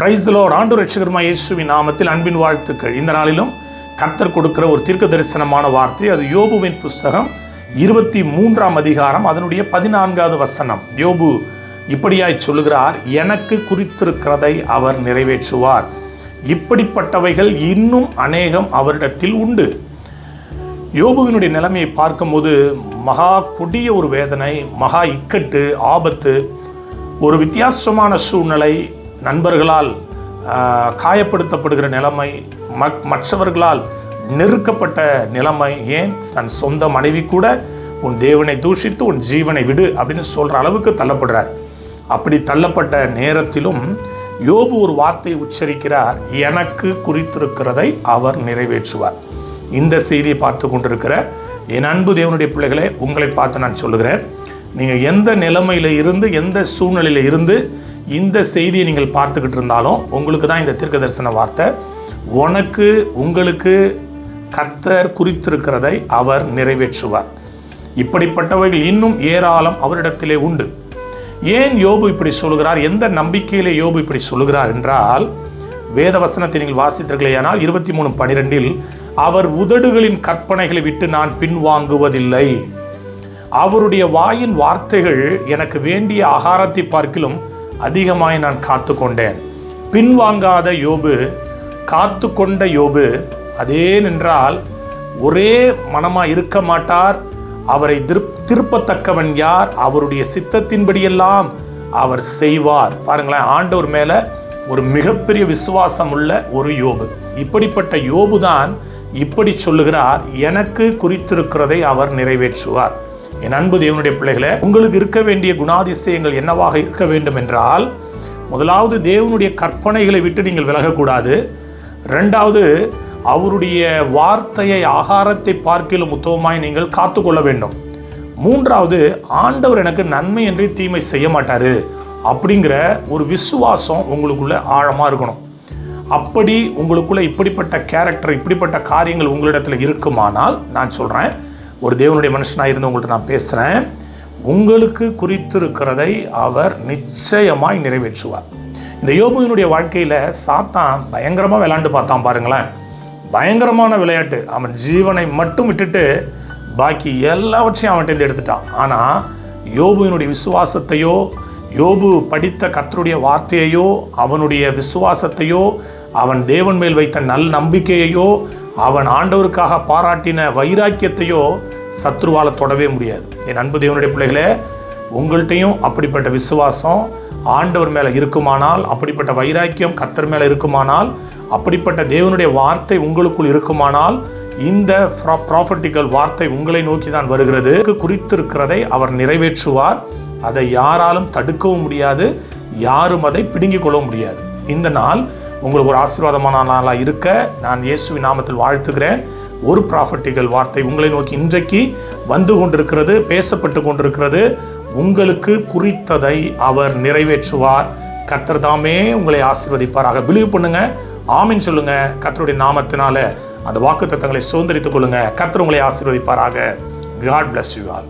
பிரைஸ்லோ ஆண்டு ரட்சகர்மா இயேசுவின் நாமத்தில் அன்பின் வாழ்த்துக்கள். இந்த நாளிலும் கர்த்தர் கொடுக்கிற ஒரு தீர்க்க தரிசனமான வார்த்தை அது யோபுவின் புஸ்தகம் இருபத்தி மூன்றாம் அதிகாரம் அதனுடைய பதினான்காவது வசனம். யோபு இப்படியாய் சொல்லுகிறார் எனக்கு குறித்திருக்கிறதை அவர் நிறைவேற்றுவார். இப்படிப்பட்டவைகள் இன்னும் அநேகம் அவரிடத்தில் உண்டு. யோபுவினுடைய நிலைமையை பார்க்கும்போது மகா கொடிய ஒரு வேதனை மகா இக்கட்டு ஆபத்து ஒரு வித்தியாசமான சூழ்நிலை நண்பர்களால் காயப்படுத்தப்படுகிற நிலைமை மக் மற்றவர்களால் நெருக்கப்பட்ட நிலைமை ஏன்? தன் சொந்த மனைவி கூட உன் தேவனை தூஷித்து உன் ஜீவனை விடு அப்படின்னு சொல்கிற அளவுக்கு தள்ளப்படுறார். அப்படி தள்ளப்பட்ட நேரத்திலும் யோபு ஒரு வார்த்தை உச்சரிக்கிறார். எனக்கு குறித்திருக்கிறதை அவர் நிறைவேற்றுவார். இந்த செய்தியை பார்த்து கொண்டிருக்கிற என் அன்பு தேவனுடைய பிள்ளைகளே உங்களை பார்த்து நான் சொல்லுகிறேன். நீங்கள் எந்த நிலைமையில் இருந்து எந்த சூழ்நிலையில் இருந்து இந்த செய்தியை நீங்கள் பார்த்துக்கிட்டு இருந்தாலும் உங்களுக்கு தான் இந்த தீர்க்க தரிசன வார்த்தை. உனக்கு உங்களுக்கு கர்த்தர் குறித்திருக்கிறதை அவர் நிறைவேற்றுவார். இப்படிப்பட்டவைகள் இன்னும் ஏராளம் அவரிடத்திலே உண்டு. ஏன் யோபு இப்படி சொல்லுகிறார்? எந்த நம்பிக்கையிலே யோபு இப்படி சொல்லுகிறார் என்றால் வேதவசனத்தை நீங்கள் நீங்கள் வாசித்தீர்களேயானால் இருபத்தி மூணு பனிரெண்டில் அவர் உதடுகளின் கற்பனைகளை விட்டு நான் பின்வாங்குவதில்லை. அவருடைய வாயின் வார்த்தைகள் எனக்கு வேண்டிய ஆகாரத்தை பார்க்கிலும் அதிகமாய் நான் காத்து கொண்டேன் பின்வாங்காத யோபு காத்து கொண்ட யோபு அதே நின்றால் ஒரே மனமாக இருக்க மாட்டார். அவரை திருப் திருப்பத்தக்கவன் யார்? அவருடைய சித்தத்தின்படியெல்லாம் அவர் செய்வார். பாருங்களேன் ஆண்டவர் மேலே ஒரு மிகப்பெரிய விசுவாசம் உள்ள ஒரு யோபு. இப்படிப்பட்ட யோபு தான் இப்படி சொல்லுகிறார். எனக்கு குறித்திருக்கிறதை அவர் நிறைவேற்றுவார். என் அன்பு தேவனுடைய பிள்ளைகளை உங்களுக்கு இருக்க வேண்டிய குணாதிசயங்கள் என்னவாக இருக்க வேண்டும் என்றால் முதலாவது தேவனுடைய கற்பனைகளை விட்டு நீங்கள் விலகக்கூடாது. ரெண்டாவது அவருடைய வார்த்தையை ஆகாரத்தை பார்க்கிலும் உத்தவமாய் நீங்கள் காத்துக்கொள்ள வேண்டும். மூன்றாவது ஆண்டவர் எனக்கு நன்மை என்று தீமை செய்ய மாட்டார். அப்படிங்கிற ஒரு விசுவாசம் உங்களுக்குள்ளே ஆழமாக இருக்கணும். அப்படி உங்களுக்குள்ளே இப்படிப்பட்ட கேரக்டர் இப்படிப்பட்ட காரியங்கள் உங்களிடத்தில் இருக்குமானால் நான் சொல்கிறேன் ஒரு தேவனுடைய மனுஷனாக இருந்து உங்கள்கிட்ட நான் பேசுகிறேன் உங்களுக்கு குறித்திருக்கிறதை அவர் நிச்சயமாய் நிறைவேற்றுவார். இந்த யோபுவினுடைய வாழ்க்கையில் சாத்தான் பயங்கரமாக விளையாண்டு பார்த்தான் பாருங்களேன். பயங்கரமான விளையாட்டு. அவன் ஜீவனை மட்டும் விட்டுட்டு பாக்கி எல்லாவற்றையும் அவன்கிட்ட எடுத்துட்டான். ஆனால் யோபுவினுடைய விசுவாசத்தையோ யோபு படித்த கத்தருடைய வார்த்தையையோ அவனுடைய விசுவாசத்தையோ அவன் தேவன் மேல் வைத்த நல் நம்பிக்கையையோ அவன் ஆண்டவருக்காக பாராட்டின வைராக்கியத்தையோ சத்ருவால தொடவே முடியாது. என் அன்பு தேவனுடைய பிள்ளைகளே உங்கள்கிட்டையும் அப்படிப்பட்ட விசுவாசம் ஆண்டவர் மேலே இருக்குமானால் அப்படிப்பட்ட வைராக்கியம் கத்தர் மேலே இருக்குமானால் அப்படிப்பட்ட தேவனுடைய வார்த்தை உங்களுக்குள் இருக்குமானால் இந்த ப்ராஃபட்டிக்கல் வார்த்தை உங்களை நோக்கி தான் வருகிறது குறித்திருக்கிறதை அவர் நிறைவேற்றுவார். அதை யாராலும் தடுக்கவும் முடியாது யாரும் அதை பிடுங்கிக் கொள்ளவும் முடியாது. இந்த நாள் உங்களுக்கு ஒரு ஆசீர்வாதமான நாளாக இருக்க நான் இயேசுவின் நாமத்தில் வாழ்த்துகிறேன். ஒரு ப்ராஃபர்ட்டிகள் வார்த்தை உங்களை நோக்கி இன்றைக்கு வந்து கொண்டிருக்கிறது பேசப்பட்டு கொண்டிருக்கிறது. உங்களுக்கு குறித்ததை அவர் நிறைவேற்றுவார். கர்த்தர் தாமே உங்களை ஆசீர்வதிப்பாராக. பிலீவ் பண்ணுங்க. ஆமின்னு சொல்லுங்க. கர்த்தருடைய நாமத்தினால அந்த வாக்கு தத்தங்களை சுதந்திரித்துக் கொள்ளுங்க. கர்த்தர் உங்களை ஆசீர்வதிப்பாராக. God bless you all